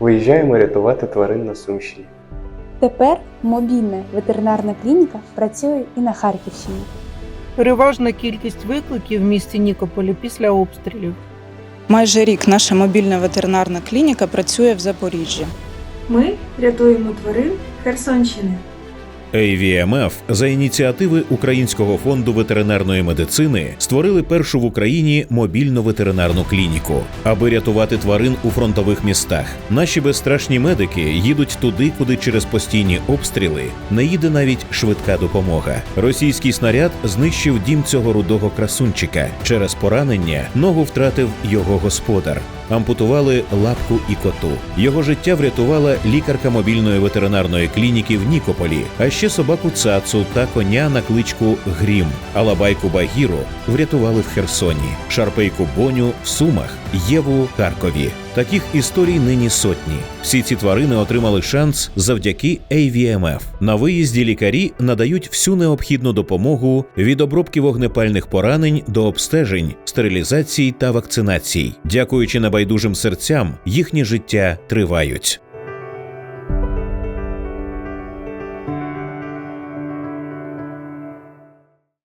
Виїжджаємо рятувати тварин на Сумщині. Тепер мобільна ветеринарна клініка працює і на Харківщині. Переважна кількість викликів в місті Нікополі після обстрілів. Майже рік наша мобільна ветеринарна клініка працює в Запоріжжі. Ми рятуємо тварин Херсонщини. AVMF за ініціативи Українського фонду ветеринарної медицини створили першу в Україні мобільну ветеринарну клініку, аби рятувати тварин у фронтових містах. Наші безстрашні медики їдуть туди, куди через постійні обстріли не їде навіть швидка допомога. Російський снаряд знищив дім цього рудого красунчика. Через поранення ногу втратив його господар. Ампутували лапку і коту. Його життя врятувала лікарка мобільної ветеринарної клініки в Нікополі, а ще собаку цацу та коня на кличку Грім. Алабайку Багіру врятували в Херсоні, шарпейку Боню в Сумах, Єву Харкові. Таких історій нині сотні. Всі ці тварини отримали шанс завдяки AVMF. На виїзді лікарі надають всю необхідну допомогу від обробки вогнепальних поранень до обстежень, стерилізації та вакцинацій. Дякуючи небайдужим серцям, їхні життя тривають.